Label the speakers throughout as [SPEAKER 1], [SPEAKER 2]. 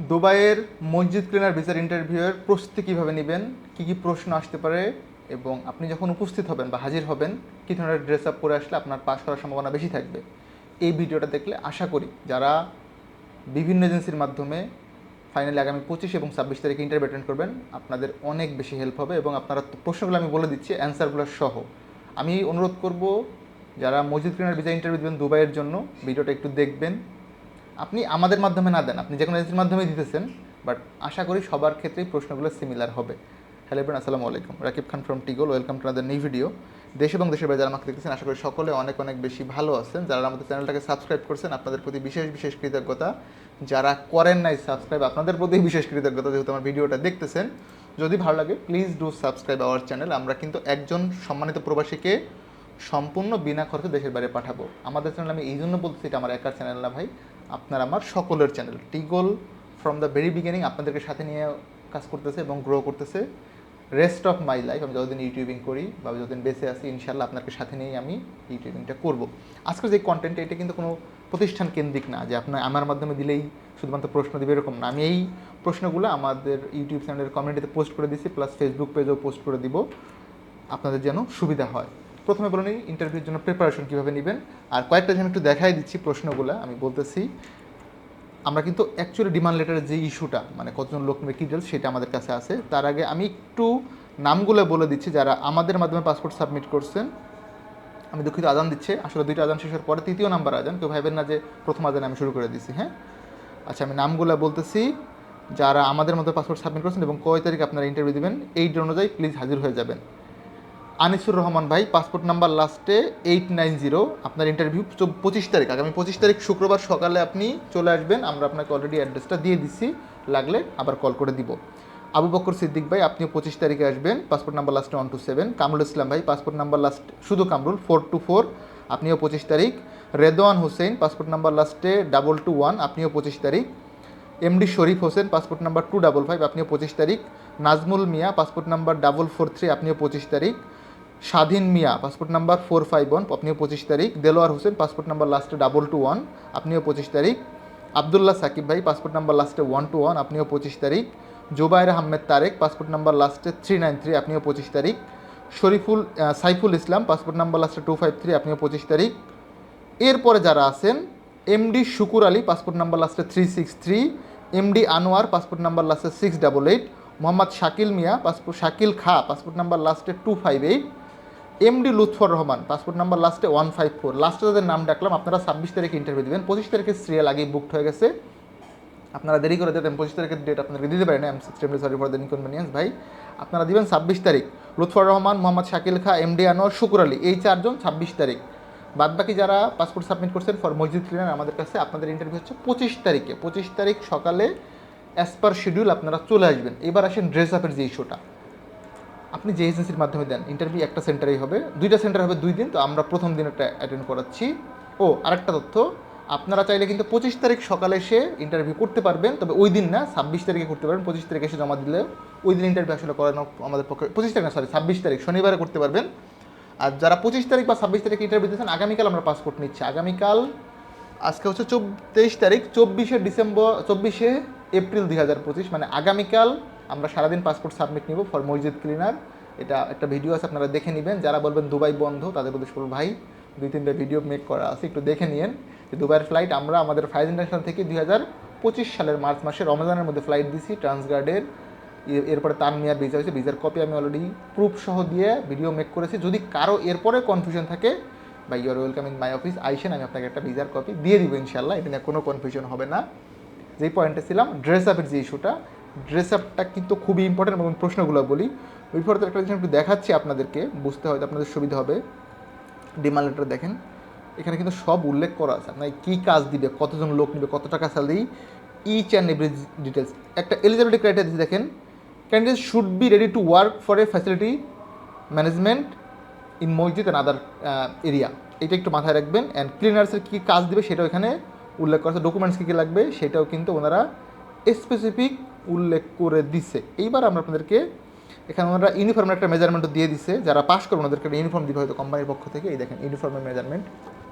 [SPEAKER 1] দুবাইয়ের মসজিদ ক্লিনার ভিসার ইন্টারভিউয়ের প্রস্তুতি কীভাবে নেবেন? কী কী প্রশ্ন আসতে পারে? এবং আপনি যখন উপস্থিত হবেন বা হাজির হবেন, কী ধরনের ড্রেস আপ পরে আসলে আপনার পাস করার সম্ভাবনা বেশি থাকবে? এই ভিডিওটা দেখলে আশা করি যারা বিভিন্ন এজেন্সির মাধ্যমে ফাইনালি আগামী পঁচিশ এবং ছাব্বিশ তারিখে ইন্টারভিউ অ্যাটেন্ড করবেন, আপনাদের অনেক বেশি হেল্প হবে এবং আপনারা প্রশ্নগুলো আমি বলে দিচ্ছি অ্যান্সারগুলো সহ। আমি অনুরোধ করব, যারা মসজিদ ক্লিনার ভিসা ইন্টারভিউ দেবেন দুবাইয়ের জন্য, ভিডিওটা একটু দেখবেন। আপনি আমাদের মাধ্যমে না দেন, আপনি যে কোনো এজেন্সির মাধ্যমে দিতেছেন বাট আশা করি সবার ক্ষেত্রেই প্রশ্নগুলো সিমিলার হবে। হ্যালো এভরিন আসসালামু আলাইকুম। Rakib Khan from Tigol welcome to other new video দেশ এবং দেশের বাইরে যারা আমাকে দেখতেছেন, আশা করি সকলে অনেক অনেক বেশি ভালো আছেন। যারা আমাদের চ্যানেলটাকে সাবস্ক্রাইব করছেন, আপনাদের প্রতি বিশেষ বিশেষ কৃতজ্ঞতা। যারা করেন নাই সাবস্ক্রাইব আপনাদের প্রতি বিশেষ কৃতজ্ঞতা যেহেতু আমার ভিডিওটা দেখতেছেন। যদি ভালো লাগে please do subscribe our channel আমরা কিন্তু একজন সম্মানিত প্রবাসীকে সম্পূর্ণ বিনা খরচে দেশের বাইরে পাঠাবো। আমাদের চ্যানেল আমি এই জন্য বলছি, এটা আমার একার চ্যানেল না ভাই। আপনার আমার সকলের channel Tigol from the very beginning আপনাদেরকে সাথে নিয়ে কাজ করতেছে এবং গ্রো করতেছে। রেস্ট অফ মাই লাইফ আমি যতদিন ইউটিউবিং করি বা যতদিন বেঁচে আছি ইনশাল্লাহ আপনাকে সাথে নিয়েই আমি ইউটিউবিংটা করব। আজকের যে কন্টেন্ট এটা কিন্তু কোনো প্রতিষ্ঠান কেন্দ্রিক না, যে আপনার আমার মাধ্যমে দিলেই শুধুমাত্র প্রশ্ন দিবে এরকম না। আমি এই প্রশ্নগুলো আমাদের ইউটিউব চ্যানেলের কমিউনিটিতে পোস্ট করে দিচ্ছি প্লাস ফেসবুক পেজেও পোস্ট করে দিব। আপনাদের যেন সুবিধা হয়। প্রথমে বলে নিই ইন্টারভিউর জন্য প্রিপারেশন কীভাবে নেবেন। আর কয়েকটা যে আমি একটু দেখাই দিচ্ছি প্রশ্নগুলো, আমি বলতেছি, আমরা কিন্তু অ্যাকচুয়ালি ডিমান্ড লেটারের যে ইস্যুটা মানে কতজন লোক নেবে, কী ডিটেলস সেটা আমাদের কাছে আছে। তার আগে আমি একটু নামগুলো বলে দিচ্ছি, যারা আমাদের মাধ্যমে পাসপোর্ট সাবমিট করছেন। আমি দুঃখিত, আজান দিচ্ছে। আসলে দুইটা আজান শেষের পরে তৃতীয় নাম্বার আজান, কেউ ভাইবেন না যে প্রথম আজান আমি শুরু করে দিচ্ছি হ্যাঁ? আচ্ছা আমি নামগুলো বলতেছি। যারা আমাদের মধ্যে পাসপোর্ট সাবমিট করছেন এবং কয় তারিখ আপনারা ইন্টারভিউ দেবেন, এই অনুযায়ী প্লিজ হাজির হয়ে যাবেন। আনিসুর রহমান ভাই, পাসপোর্ট নাম্বার লাস্টে এইট নাইন জিরো। আপনার ইন্টারভিউ পঁচিশ তারিখ, আগামী পঁচিশ তারিখ শুক্রবার সকালে আপনি চলে আসবেন। আমরা আপনাকে অলরেডি অ্যাড্রেসটা দিয়ে দিচ্ছি লাগলে আবার কল করে দিব। আবু বকর সিদ্দিক ভাই, আপনিও পঁচিশ তারিখে আসবেন। পাসপোর্ট নাম্বার লাস্টে one two seven Kamrul Islam ভাই, পাসপোর্ট নাম্বার লাস্ট, শুধু কামরুল ফোর টু ফোর আপনিও পঁচিশ তারিখ। রেদওয়ান হোসেন, পাসপোর্ট নাম্বার লাস্টে ডাবল টু ওয়ান আপনিও পঁচিশ তারিখ। MD Sharif Hossain, passport number two double five আপনিও পঁচিশ তারিখ। Nazmul Mia, passport number double four three আপনিও পঁচিশ তারিখ। Swadhin Mia passport number four five one আপনিও পঁচিশ তারিখ। দেলোয়ার হোসেন পাসপোর্ট নাম্বার লাস্টে ডাবল টু ওয়ান আপনিও পঁচিশ তারিখ। আবদুল্লাহ সাকিব ভাই পাসপোর্ট নাম্বার লাস্টে ওয়ান টু ওয়ান আপনিও পঁচিশ তারিখ। জোবায়ের আহমেদ তারেক পাসপোর্ট নাম্বার লাস্টে থ্রি নাইন থ্রি আপনিও পঁচিশ তারিখ। শরীফুল সাইফুল ইসলাম পাসপোর্ট নাম্বার লাস্টে টু ফাইভ থ্রি আপনিও পঁচিশ তারিখ। এরপরে যারা আছেন, MD Shukur Ali passport number লাস্টে three six three MD Anwar passport number লাস্টে six double eight Mohammad Shakil Mia passport Shakil খা পাসপোর্ট নাম্বার লাস্টে two five eight MD Lutfur Rahman passport number লাস্টে ওয়ান ফাইভ ফোর লাস্টে তাদের নাম ডাকলাম, আপনারা ছাব্বিশ তারিখে ইন্টারভিউ দেবেন। পঁচিশ তারিখে সিরিয়াল আগেই বুকড হয়ে গেছে। আপনারা দেরি করে দেবেন, পঁচিশ তারিখের ডেট আপনাদেরকে দিতে পারেন am extremely sorry for the inconvenience ভাই। আপনারা দিবেন ছাব্বিশ তারিখ। লুৎফর রহমান, মোহাম্মদ শাকিল খা এমডি আনোয়ার, শুকুর আলী, এই চারজন ছাব্বিশ তারিখ। বাদ বাকি যারা পাসপোর্ট সাবমিট করছেন ফর মসজিদ ক্লিনার আমাদের কাছে আপনাদের ইন্টারভিউ হচ্ছে পঁচিশ তারিখে। পঁচিশ তারিখ সকালে অ্যাজ পার শিডিউল আপনারা চলে আসবেন। এবার আসেন ড্রেস আপের যে ইস্যুটা আপনি যে এজেন্সির মাধ্যমে দেন ইন্টারভিউ একটা সেন্টারেই হবে, দুইটা সেন্টার হবে দুই দিন, তো আমরা প্রথম দিন একটা অ্যাটেন্ড করাচ্ছি। ও, আরেকটা তথ্য, আপনারা চাইলে কিন্তু পঁচিশ তারিখ সকালে এসে ইন্টারভিউ করতে পারবেন, তবে ওই দিন না, ছাব্বিশ তারিখে করতে পারবেন, পঁচিশ তারিখে এসে জমা দিলে ওই দিন ইন্টারভিউ আসলে করানো আমাদের পক্ষে, পঁচিশ তারিখ না সরি ছাব্বিশ তারিখ, শনিবারে করতে পারবেন। আর যারা পঁচিশ তারিখ বা ছাব্বিশ তারিখে ইন্টারভিউ দিচ্ছেন আগামীকাল আমরা পাসপোর্ট নিচ্ছি। আগামীকাল, আজকে হচ্ছে চব তেইশ তারিখ, চব্বিশে ডিসেম্বর, চব্বিশে এপ্রিল দুই হাজার পঁচিশ মানে আগামীকাল আমরা সারাদিন পাসপোর্ট সাবমিট নিব ফর মসজিদ ক্লিনার এটা একটা ভিডিও আছে, আপনারা দেখে নেবেন। যারা বলবেন দুবাই বন্ধ, তাদের প্রতি বলব, ভাই, দুই, তিনটা ভিডিও মেক করা আছে, একটু দেখে নিন যে দুবাইয়ের ফ্লাইট আমরা আমাদের ফাইজ ইন্টারন্যাশনাল থেকে দুই হাজার পঁচিশ সালের মার্চ মাসে রমজানের মধ্যে ফ্লাইট দিছি। ট্রান্সগার্ডের এরপরে তানমিয়ার ভিসা হয়েছে ভিসার কপি আমি অলরেডি প্রুফ সহ দিয়ে ভিডিও মেক করেছি। যদি কারও এরপরে কনফিউশন থাকে বা you're welcome in my office আইসেন, আমি আপনাকে একটা ভিসার কপি দিয়ে দিব ইনশাল্লাহ এটা নিয়ে কোনো কনফিউশন হবে না। যেই পয়েন্টে ছিলাম ড্রেস আপের যে ইস্যুটা ড্রেস আপটা কিন্তু খুবই ইম্পর্টেন্ট এবং প্রশ্নগুলো বলি। ওই একটা জিনিস একটু দেখাচ্ছি আপনাদেরকে, বুঝতে হয়তো আপনাদের সুবিধা হবে। ডিমান্ড লেটার দেখেন। এখানে কিন্তু সব উল্লেখ করা আছে। আপনাকে কী কাজ দিবে, কতজন লোক নেবে, কত টাকা salary each and every details একটা এলিজিবিলিটি ক্রাইটেরিয়া দেখেন। Candidate should be ready to work for a facility management in masjid and other area এটা একটু মাথায় রাখবেন। অ্যান্ড ক্লিনার্সের কী কাজ দিবে সেটাও এখানে উল্লেখ করা আছে। ডকুমেন্টস কী কী লাগবে সেটাও কিন্তু ওনারা স্পেসিফিক উল্লেখ করে দিছে। এইবার আমরা আপনাদেরকে এখানে ওনারা ইউনিফর্মের একটা মেজারমেন্টও দিয়ে দিছে। যারা পাস করবেন ওদেরকে একটা ইউনিফর্ম দিবে হয়তো কোম্পানির পক্ষ থেকে। এই দেখেন ইউনিফর্মের মেজারমেন্ট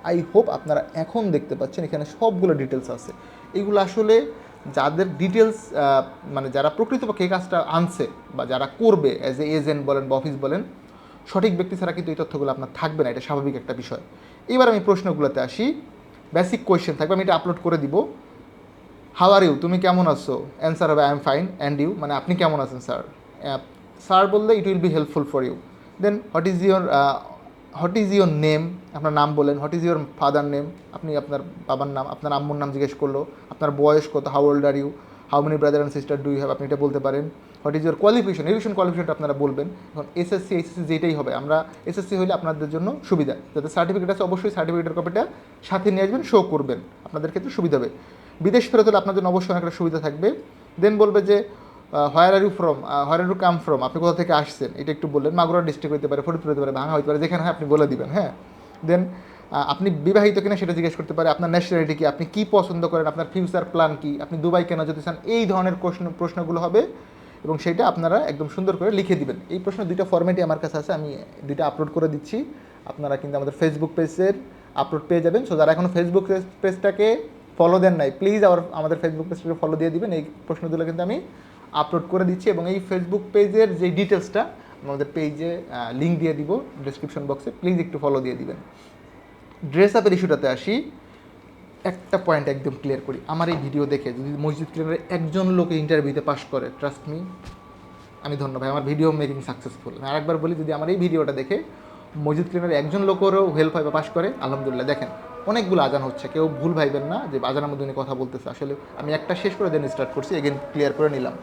[SPEAKER 1] আই হোপ আপনারা এখন দেখতে পাচ্ছেন, এখানে সবগুলো ডিটেলস আছে। এইগুলো আসলে যাদের ডিটেলস মানে যারা প্রকৃতপক্ষে এই কাজটা আনছে বা যারা করবে অ্যাজ এ এজেন্ট বলেন বা অফিস বলেন, সঠিক ব্যক্তি ছাড়া কিন্তু এই তথ্যগুলো আপনার থাকবে না, এটা স্বাভাবিক একটা বিষয়। এবার আমি প্রশ্নগুলোতে আসি। বেসিক কোয়েশ্চেন থাকবে, আমি এটা আপলোড করে দিব। হাউ আর ইউ তুমি কেমন আছো? অ্যান্সার হবে I am fine and you মানে আপনি কেমন আছেন স্যার স্যার বললে it will be helpful for you then what is your what is your name আপনার নাম বলেন। What is your father name আপনি আপনার বাবার নাম, আপনার আম্মুর নাম জিজ্ঞেস করল। আপনার বয়স কত? How old are you how many brother and sister do you have আপনি এটা বলতে পারেন। What is your qualification education কোয়ালিফিকেশনটা আপনারা বলবেন। এখন এসএসসি এইচএসসি যেটাই হবে, আমরা এসএসসি হলে আপনাদের জন্য সুবিধা। যাতে সার্টিফিকেট আছে, অবশ্যই সার্টিফিকেটের কপিটা সাথে নিয়ে আসবেন শো করবেন। আপনাদের ক্ষেত্রে সুবিধা হবে। বিদেশ ফেরত হলে আপনার জন্য অবশ্যই অনেকটা সুবিধা থাকবে। দেন বলবে যে where are you from where are you come from আপনি কোথা থেকে আসছেন? এটা একটু বললেন। মাগুরা ডিস্ট্রিক্ট হতে পারে, ফরিদপুর হতে পারে ভাঙা হতে পারে, যেখানে হয় আপনি বলে দিবেন হ্যাঁ? দেন আপনি বিবাহিত কিনা সেটা জিজ্ঞেস করতে পারে, আপনার ন্যাশনালিটি কি? আপনি কী পছন্দ করেন? আপনার ফিউচার প্ল্যান কি? আপনি দুবাই কেনা যেতে চান? এই ধরনের প্রশ্ন, প্রশ্নগুলো হবে এবং সেটা আপনারা একদম সুন্দর করে লিখে দিবেন। এই প্রশ্ন দুইটা ফরম্যাটই আমার কাছে আছে, আমি দুইটা আপলোড করে দিচ্ছি। আপনারা কিন্তু আমাদের ফেসবুক পেজের আপলোড পেয়ে যাবেন। সো যারা এখনও ফেসবুক পেজটাকে ফলো দেন নাই। প্লিজ আমার আমাদের ফেসবুক পেজটাকে ফলো দিয়ে দিবেন। এই প্রশ্নগুলো কিন্তু আমি আপলোড করে দিচ্ছি এবং এই ফেসবুক পেজের যে ডিটেলসটা আমাদের পেজে লিঙ্ক দিয়ে দিব ডিসক্রিপশন বক্সে প্লিজ একটু ফলো দিয়ে দিবেন। ড্রেস আপের ইস্যুটাতে আসি। একটা পয়েন্ট একদম ক্লিয়ার করি। আমার এই ভিডিও দেখে যদি মসজিদ ক্লিনারে একজন লোক ইন্টারভিউতে পাশ করে ট্রাস্ট মি আমি ধন্যবাদ আমার ভিডিও মেকিং সাকসেসফুল আর একবার বলি, যদি আমার এই ভিডিওটা দেখে মসজিদ ক্লিনারে একজন লোকেরও হেল্প হয় বা পাশ করে, আলহামদুলিল্লাহ। দেখেন অনেকগুলো আজান হচ্ছে, কেউ ভুল ভাইবেন না যে আজানের মধ্যে উনি কথা বলতেছে। আসলে আমি একটা শেষ করে দেন স্টার্ট করছি এগেন ক্লিয়ার করে নিলাম।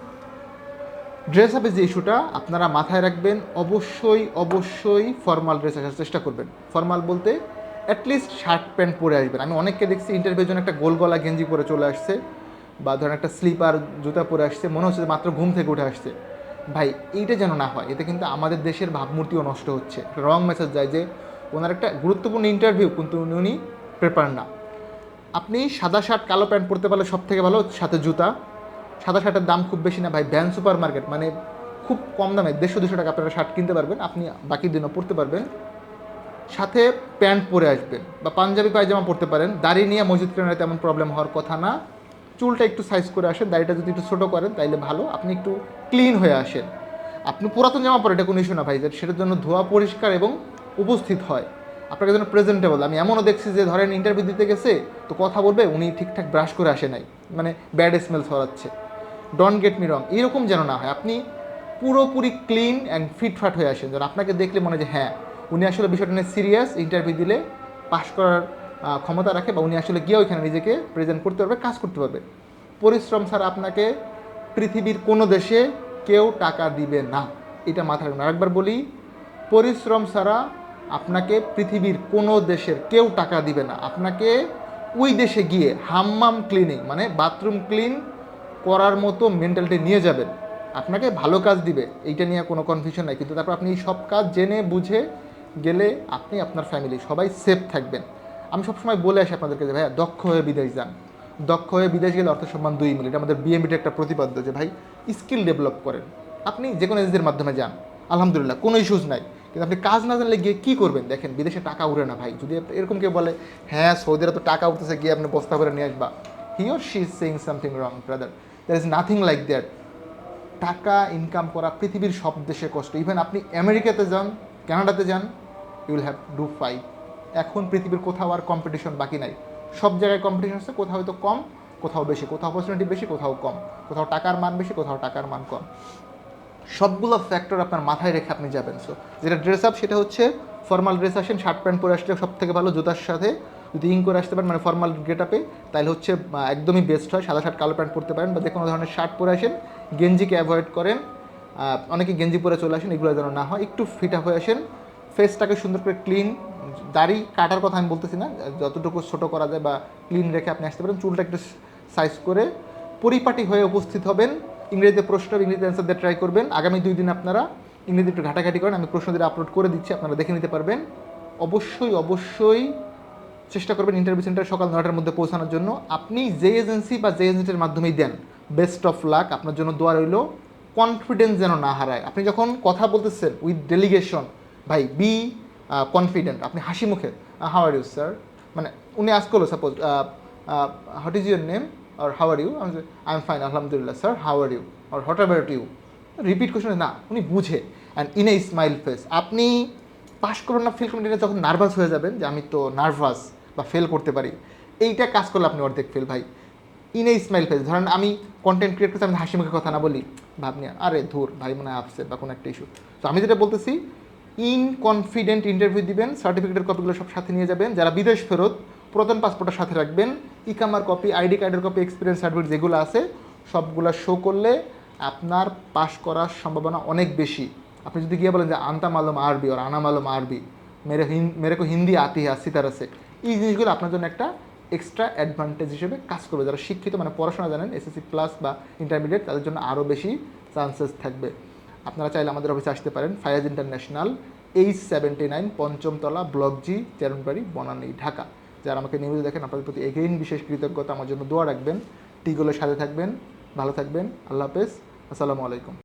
[SPEAKER 1] ড্রেস আপের যে ইস্যুটা আপনারা মাথায় রাখবেন, অবশ্যই অবশ্যই ফর্মাল ড্রেস আসার চেষ্টা করবেন। ফর্মাল বলতে অ্যাটলিস্ট শার্ট প্যান্ট পরে আসবেন। আমি অনেককে দেখছি ইন্টারভিউর জন্য একটা গোল গলা গেঞ্জি পরে চলে আসছে, বা ধরেন একটা স্লিপার জুতা পরে আসছে, মনে হচ্ছে মাত্র ঘুম থেকে উঠে আসছে। ভাই, এইটা যেন না হয়, এতে কিন্তু আমাদের দেশের ভাবমূর্তিও নষ্ট হচ্ছে। রং মেসেজ যায় যে, ওনার একটা গুরুত্বপূর্ণ ইন্টারভিউ কিন্তু উনি প্রেপার না। আপনি সাদা শার্ট, কালো প্যান্ট পরতে পারলে সব থেকে ভালো, সাথে জুতা। সাদা শার্টের দাম খুব বেশি না ভাই ভ্যান সুপার মার্কেট মানে খুব কম দামে, দেড়শো, দুশো টাকা আপনারা শার্ট কিনতে পারবেন, আপনি বাকি দিনও পরতে পারবেন। সাথে প্যান্ট পরে আসবেন, বা পাঞ্জাবি, পায়জামা পরতে পারেন। দাড়ি নিয়ে মসজিদ কেনারে তেমন প্রবলেম হওয়ার কথা না। চুলটা একটু সাইজ করে আসেন, দাড়িটা যদি একটু ছোটো করেন, তাইলে ভালো। আপনি একটু ক্লিন হয়ে আসেন। আপনি পুরাতন জামা পরে এটা কোনো ইস্যু না ভাই, সেটার জন্য ধোয়া পরিষ্কার এবং উপস্থিত হয়। আপনাকে যেন প্রেজেন্টেবল আমি এমনও দেখছি যে ধরেন ইন্টারভিউ দিতে গেছে, তো কথা বলবে, উনি ঠিকঠাক ব্রাশ করে আসে নাই। মানে ব্যাড স্মেল ছড়াচ্ছে। ডন গেট মি রং এরকম যেন না হয়। আপনি পুরোপুরি ক্লিন অ্যান্ড ফিটফাট হয়ে আসেন। যেন আপনাকে দেখলে মনে যে হ্যাঁ উনি আসলে বিষয়টা নিয়ে সিরিয়াস ইন্টারভিউ দিলে পাশ করার ক্ষমতা রাখে বা উনি আসলে গিয়ে ওইখানে নিজেকে প্রেজেন্ট করতে পারবে, কাজ করতে পারবে। পরিশ্রম ছাড়া আপনাকে পৃথিবীর কোনো দেশে কেউ টাকা দিবে না। এটা মাথায় রাখবেন আরেকবার বলি, পরিশ্রম ছাড়া আপনাকে পৃথিবীর কোনো দেশের কেউ টাকা দিবে না। আপনাকে ওই দেশে গিয়ে হাম্মাম ক্লিনিং মানে বাথরুম ক্লিন করার মতো মেন্টালিটি নিয়ে যাবেন। আপনাকে ভালো কাজ দিবে, এইটা নিয়ে কোনো কনফিউশন নাই। কিন্তু তারপর আপনি এই সব কাজ জেনে বুঝে গেলে আপনি আপনার ফ্যামিলি সবাই সেফ থাকবেন। আমি সবসময় বলে আসি আপনাদেরকে যে, ভাইয়া, দক্ষ হয়ে বিদেশ যান। দক্ষ হয়ে বিদেশ গেলে অর্থ সম্মান দুই মিলে এটা আমাদের বিএমবিটা একটা প্রতিপাদ্য যে, ভাই স্কিল ডেভেলপ করেন। আপনি যে কোনো এজেন্সির মাধ্যমে যান। আলহামদুলিল্লাহ, কোনো ইস্যুস নাই। কিন্তু আপনি কাজ না জানলে গিয়ে কী করবেন? দেখেন, বিদেশে টাকা উড়ে না ভাই। যদি এরকম কেউ বলে হ্যাঁ সৌদিরা তো টাকা উঠতেছে গিয়ে আপনি বস্তা করে নিয়ে আসবা। He or she is saying something wrong brother there is nothing like that টাকা ইনকাম করা পৃথিবীর সব দেশে কষ্ট। ইভেন আপনি আমেরিকাতে যান, কানাডাতে যান you will have do fight এখন পৃথিবীর কোথাও আর কম্পিটিশন বাকি নাই। সব জায়গায় কম্পিটিশন আছে, কোথাও হয়তো কম, কোথাও বেশি, কোথাও অপরচুনিটি বেশি, কোথাও কম। কোথাও টাকার মান বেশি, কোথাও টাকার মান কম। সবগুলো ফ্যাক্টর আপনার মাথায় রেখে আপনি যাবেন। সো যেটা ড্রেস আপ সেটা হচ্ছে ফর্মাল ড্রেস আসেন শার্ট প্যান্ট পরে আসলে সব থেকে ভালো জুতার সাথে যদি ইং করে আসতে পারেন মানে ফর্মাল গেট আপে তাহলে হচ্ছে একদমই বেস্ট হয়। সাদা শার্ট কালো প্যান্ট পরতে পারেন বা যে কোনো ধরনের শার্ট পরে আসেন, গেঞ্জিকে অ্যাভয়েড করেন। অনেকে গেঞ্জি পরে চলে আসেন, এগুলো যেন না হয়। একটু ফিট হয়ে আসেন। ফেসটাকে সুন্দর করে ক্লিন দাড়ি কাটার কথা আমি বলতেছি না, যতটুকু ছোট করা যায় বা ক্লিন রেখে আপনি আসতে পারেন। চুলটা একটু সাইজ করে পরিপাটি হয়ে উপস্থিত হবেন। ইংরেজিতে প্রশ্ন, ইংরেজিতে অ্যান্সার দিয়ে ট্রাই করবেন। আগামী দুই দিন আপনারা ইংরেজি একটু ঘাটাঘাটি করেন, আমি প্রশ্ন দিয়ে আপলোড করে দিচ্ছি, আপনারা দেখে নিতে পারবেন। অবশ্যই অবশ্যই চেষ্টা করবেন ইন্টারভিউ সেন্টার সকাল নটার মধ্যে পৌঁছানোর জন্য। আপনি যে এজেন্সি বা যে এজেন্টের মাধ্যমেই দেন বেস্ট অফ লাক আপনার জন্য দোয়া রইল। কনফিডেন্স যেন না হারায়। আপনি যখন কথা বলতেছেন উইথ ডেলিগেশন ভাই বি কনফিডেন্ট আপনি হাসি মুখে হাউ আর ইউ স্যার মানে উনি আজ করল suppose what is your name R how are you আমি আই এম ফাইন আলহামদুলিল্লাহ sir how are you R what about you repeat question না, উনি বুঝে। And in a smile face আপনি পাশ করবেন না ফিল করবেন এটা যখন নার্ভাস হয়ে যাবেন যে আমি তো নার্ভাস বা ফেল করতে পারি, এইটা কাজ করলে আপনি অর্ধেক ফেল ভাই। ইন এ স্মাইল ফেস ধরেন আমি কন্টেন্ট ক্রিয়েট করতে আমি হাসি মুখে কথা না বলি ভাবনি আরে ধুর, ভাই, মনে হয় আপসেট বা কোনো একটা ইস্যু তো আমি যেটা বলতেছি ইন কনফিডেন্ট ইন্টারভিউ দিবেন সার্টিফিকেটের কপিগুলো সব সাথে নিয়ে যাবেন, যারা বিদেশ ফেরত প্রধান পাসপোর্টের সাথে রাখবেন ইকামার কপি আইডি কার্ডের কপি এক্সপিরিয়েন্স সার্টিফিকেট যেগুলো আছে, সবগুলো শো করলে আপনার পাস করার সম্ভাবনা অনেক বেশি। আপনি যদি গিয়ে বলেন যে আন্তা আলম আরবি ওর আনাম আলম আরবি, মেরে মেরে কো হিন্দি আতি হ্যা আছে এই জিনিসগুলো আপনার জন্য একটা এক্সট্রা অ্যাডভান্টেজ হিসেবে কাজ করবে। যারা শিক্ষিত মানে পড়াশোনা জানেন এসএসসি প্লাস বা ইন্টারমিডিয়েট তাদের জন্য আরও বেশি চান্সেস থাকবে। আপনারা চাইলে আমাদের অফিসে আসতে পারেন Fayaz international H seventy nine পঞ্চমতলা block G Chairmanbari Banani Dhaka যারা আমাকে নিউজ দেখেন, আপনাদের প্রতি এগেইন বিশেষ কৃতজ্ঞতা। আমার জন্য দোয়া রাখবেন। টিগুলোর সাথে থাকবেন, ভালো থাকবেন। আল্লাহ হাফেজ। আসসালামু আলাইকুম।